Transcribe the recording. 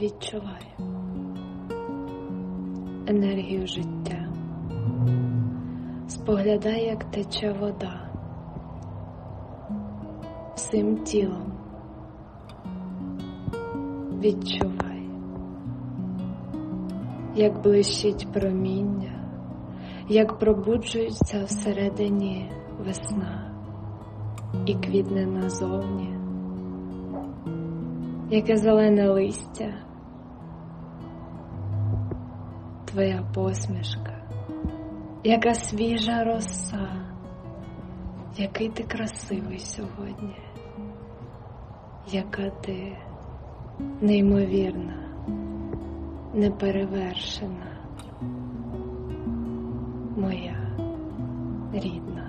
Відчувай енергію життя. Споглядай, як тече вода всім тілом. Відчувай, як блищить проміння, як пробуджується всередині весна і квітне назовні, яке зелене листя, твоя посмішка, яка свіжа роса, який ти красивий сьогодні, яка ти неймовірна, неперевершена, моя рідна.